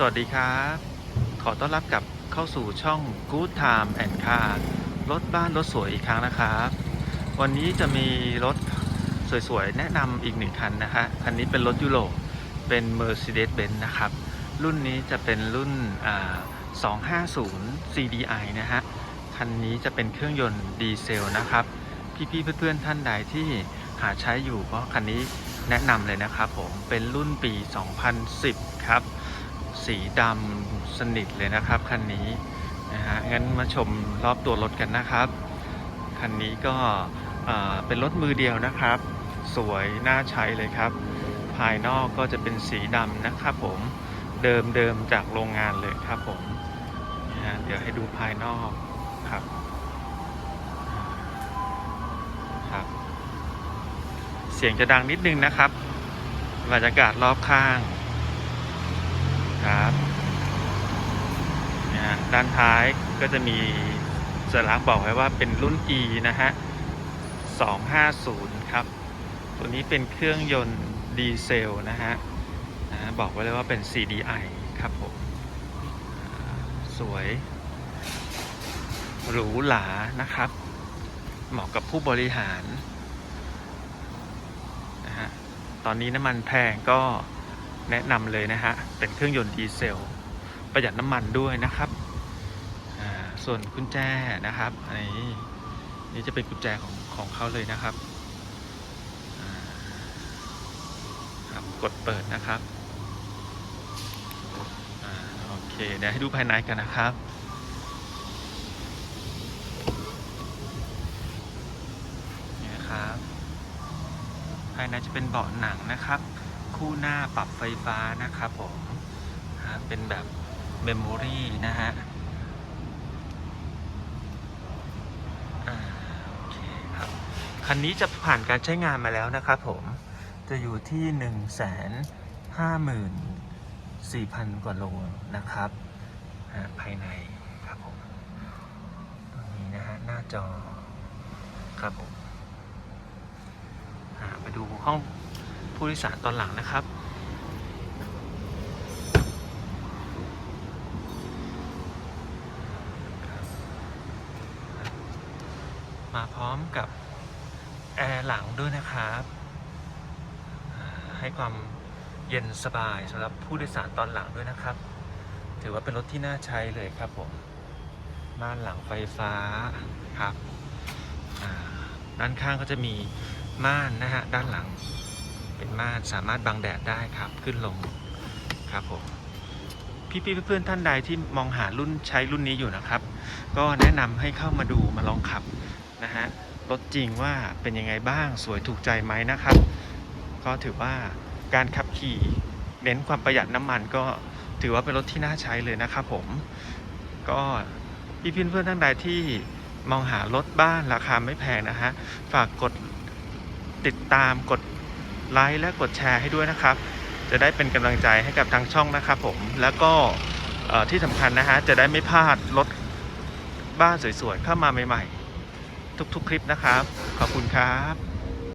สวัสดีครับ ขอต้อนรับกับเข้าสู่ช่อง Good Time and Car รถบ้านรถสวยอีกครั้งนะครับ วันนี้จะมีรถสวยๆ แนะนำอีกหนึ่งคันนะฮะคันนี้เป็นรถยุโรปเป็น Mercedes-Benz นะครับ รุ่นนี้จะเป็นรุ่นอ่า250 CDI นะฮะ คันนี้จะเป็นเครื่องยนต์ดีเซลนะครับ พี่ๆ เพื่อนๆ ท่านใดที่หาใช้อยู่ก็คันนี้แนะนำเลยนะครับผม เป็นรุ่นปี 2010 ครับ สีดำสนิทเลยนะครับคันนี้นะฮะงั้นมาชมรอบตัวรถกันนะครับคันนี้ก็เป็นรถมือเดียวนะครับ สวยน่าใช้เลยครับ ภายนอกก็จะเป็นสีดำนะครับผมเดิมเดิมจากโรงงานเลยครับผมนะเดี๋ยวให้ดูภายนอกครับครับ เสียงจะดังนิดนึงนะครับบรรยากาศรอบข้าง ครับนะฮะด้านท้ายก็จะมีสัญลักษณ์บอกไว้ว่าเป็นรุ่น E นะฮะ 250 ครับ ตัวนี้เป็นเครื่องยนต์ดีเซลนะฮะนะบอกไว้เลยว่าเป็น CDI ครับผม สวย หรูหรานะครับ เหมาะกับผู้บริหารนะฮะ ตอนนี้น้ำมันแพงก็ แนะนำเลยนะฮะ เป็นเครื่องยนต์ดีเซล ประหยัดน้ำมันด้วยนะครับ ส่วนกุญแจนะครับอันนี้นี่จะเป็นกุญแจของของเขาเลยนะครับครับ กดเปิดนะครับอโอเคเดี๋ยวให้ดูภายในกันนะครับนี่นะครับ ภายในจะเป็นเบาะหนังนะครับ คู่หน้าปรับไฟฟ้านะครับผมเป็นแบบเมมโมรีนะฮะโอเคครับคันนี้จะผ่านการใช้งานมาแล้วนะครับผมจะอยู่ที่1นึ่งแสนห้าหมื่นสี่พันกว่าโลนะครับภายในครับผมตรงนี้นะฮะหน้าจอครับผมอ่าไปดูห้อง ผู้โดยสารตอนหลังนะครับ มาพร้อมกับแอร์หลังด้วยนะครับ ให้ความเย็นสบายสำหรับผู้โดยสารตอนหลังด้วยนะครับ ถือว่าเป็นรถที่น่าใช้เลยครับผมม่านหลังไฟฟ้าครับด้านข้างก็จะมีม่านนะฮะด้านหลัง เป็นม่านสามารถบังแดดได้ครับขึ้นลงครับผมพี่ๆเพื่อนๆท่านใดที่มองหารุ่นใช้รุ่นนี้อยู่นะครับ ก็แนะนำให้เข้ามาดูมาลองขับนะฮะรถจริงว่าเป็นยังไงบ้างสวยถูกใจไหมนะครับ ก็ถือว่าการขับขี่เน้นความประหยัดน้ำมันก็ถือว่าเป็นรถที่น่าใช้เลยนะครับผมก็พี่เพื่อนๆท่านใดที่มองหารถบ้านราคาไม่แพงนะฮะฝากกดติดตามกด ไลค์และกดแชร์ให้ด้วยนะครับ จะได้เป็นกำลังใจให้กับทางช่องนะครับผมแล้วก็ที่สำคัญนะฮะจะได้ไม่พลาดรถบ้านสวยๆเข้ามาใหม่ๆ ทุกๆ คลิปนะครับ ขอบคุณครับ